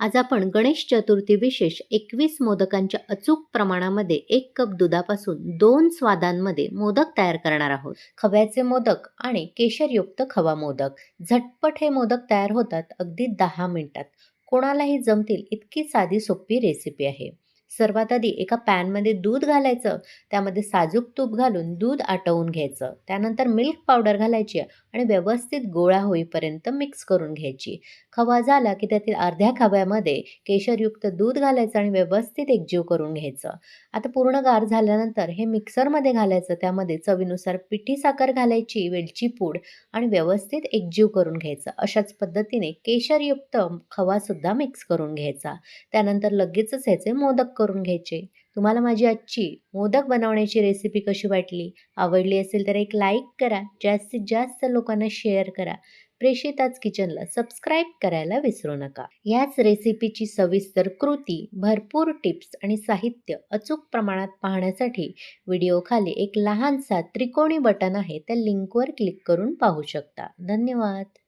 आज आपण गणेश चतुर्थी विशेष एकवीस मोदकांच्या अचूक प्रमाणामध्ये एक कप दुधापासून दोन स्वादांमध्ये मोदक तयार करणार आहोत. खव्याचे मोदक आणि केशरयुक्त खवा मोदक. झटपट हे मोदक तयार होतात अगदी दहा मिनिटात. कोणालाही जमतील इतकी साधी सोपी रेसिपी आहे. सर्वात आधी एका पॅनमध्ये दूध घालायचं त्यामध्ये साजूक तूप घालून दूध आटवून घ्यायचं. त्यानंतर मिल्क पावडर घालायची आणि व्यवस्थित गोळा होईपर्यंत मिक्स करून घ्यायची. खवा झाला की त्यातील अर्ध्या खव्यामध्ये केशरयुक्त दूध घालायचं आणि व्यवस्थित एकजीव करून घ्यायचं. आता पूर्ण गार झाल्यानंतर हे मिक्सरमध्ये घालायचं. त्यामध्ये चवीनुसार पिठी साखर घालायची वेलची पूड आणि व्यवस्थित एकजीव करून घ्यायचं. अशाच पद्धतीने केशरयुक्त खवासुद्धा मिक्स करून घ्यायचा. त्यानंतर लगेचच ह्याचे मोदक करून घ्यायचे. तुम्हाला माझी आजची मोदक बनवण्याची रेसिपी कशी वाटली आवडली असेल तर एक लाईक करा जास्तीत जास्त लोकांना शेअर करा. प्रेषिताच किचनला सबस्क्राईब करायला विसरू नका. याच रेसिपीची सविस्तर कृती भरपूर टिप्स आणि साहित्य अचूक प्रमाणात पाहण्यासाठी व्हिडिओ खाली एक लहानसा त्रिकोणी बटन आहे त्या लिंकवर क्लिक करून पाहू शकता. धन्यवाद!